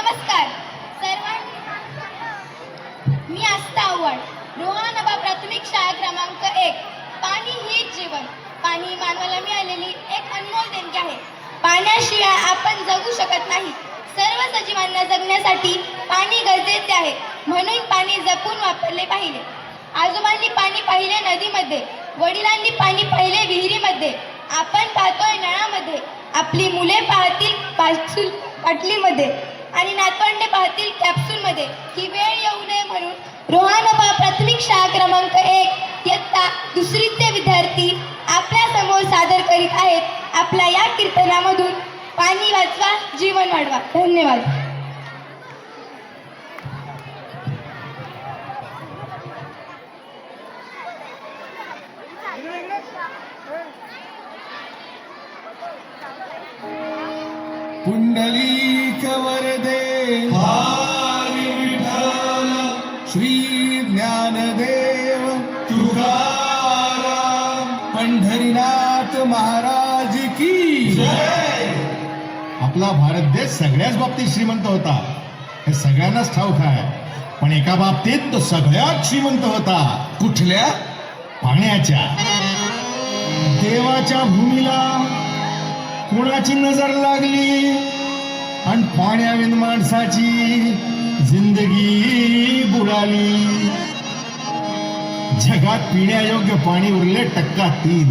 नमस्कार. सर्वांनी मी आस्था आव्हाड रोहानबा प्राथमिक शाळा क्रमांक एक. पाणी हे जीवन. पाणी मानवाला मिळालेली एक अनमोल देणगी आहे. पाण्याशिवाय आपण जगू शकत नाही. सर्व सजीवांना जगण्यासाठी पाणी गरजेचे आहे. म्हणून पाणी जपून वापरले पाहिजे. आजोबांनी पाणी पाहिले नदीमध्ये. वडिलांनी पाणी पाहिले विहिरीमध्ये. आपण पाहतोय नळामध्ये. आपली मुले पाहतील पाटलीमध्ये. आणि नातवंडे पाहतील कॅप्सूलमध्ये ही वेळ येऊ नये म्हणून रोहानबा प्राथमिक शाळा क्रमांक एक इयत्ता दुसरीचे विद्यार्थी आपल्यासमोर सादर करीत आहेत. आपल्या या कीर्तनामधून पाणी वाचवा जीवन वाढवा. धन्यवाद. पुंडलीक वरदे हरी श्री ज्ञानदेव तुकाराम पंढरीनाथ महाराज की आपला भारत देश सगळ्याच बाबतीत श्रीमंत होता. हे सगळ्यांनाच ठाऊक आहे. पण एका बाबतीत तो सगळ्यात श्रीमंत होता. कुठल्या? पाण्याच्या. देवाच्या भूमीला कोणाची नजर लागली आणि पाण्याविन माणसाची जिंदगी बुडाली. जगात पिण्यायोग्य पाणी उरले टक्का तीन.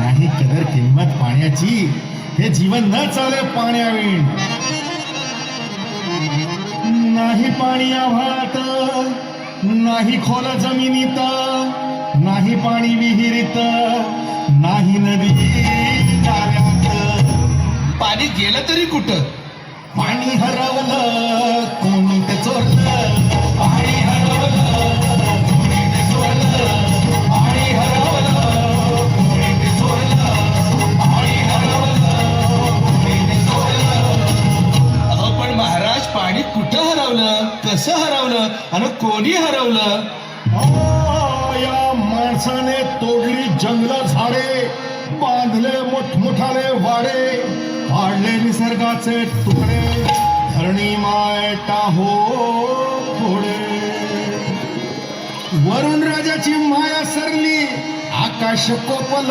नाही कदर किंमत पाण्याची. हे जीवन न चाले पाण्याविण नाही पाणी आभाळात नाही खोल जमिनीत नाही पाणी विहिरीत नाही नदी पाणी गेलं तरी कुठं? पाणी हरवलं कोणी ते चोरलं. पाणी हरवलं कोणी ते चोरलं. पाणी हरवलं अहो पण महाराज पाणी कुठं हरवलं? कसं हरवलं? आणि कोणी हरवलं? या माणसाने तोडली जंगल झाडे बांधले मोठमोठाले वाडे. पाडले निसर्गाचे तुकडे. धरणी माय टाहो फोडे वरुण राजाची माया सरली आकाश कोपल.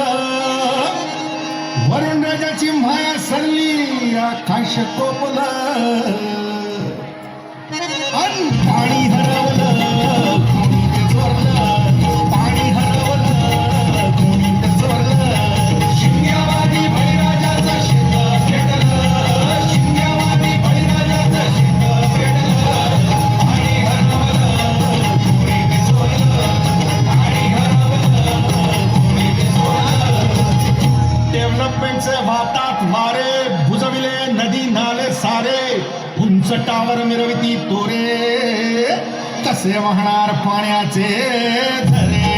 वरुण राजाची माया सरली आकाश कोपल. अन पाणी उंच टावर मिरविती तोरे कसे वाहणार पाण्याचे झरे?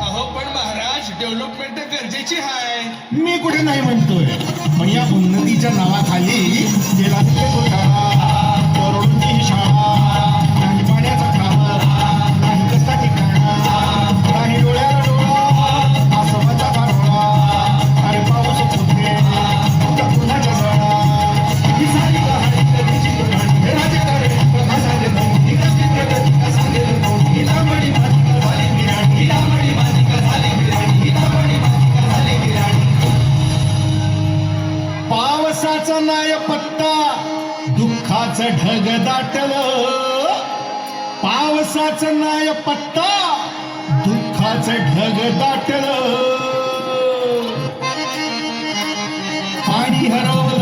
अहो पण महाराज डेव्हलपमेंट गरजेची आहे मी कुठे नाही म्हणतोय पण या उन्नतीच्या नावाखाली गेला दुःखाचं ढग दाटलं. पावसाचं नाय पत्ता दुःखाचं ढग दाटलं. पाणी हरवलं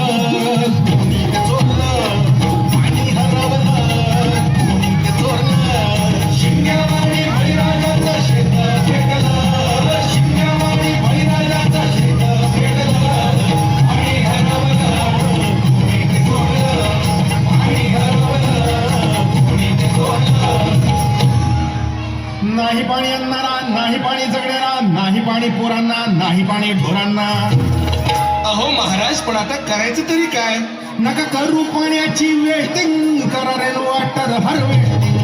नाही पाणी आणणारा नाही पाणी जगणारा नाही पाणी पोरांना नाही पाणी ढोरांना. अहो महाराज पण आता करायचं तरी काय? नका करू पाण्याची वेस्टिंग करा रेन वॉटर हार्वेस्टिंग नका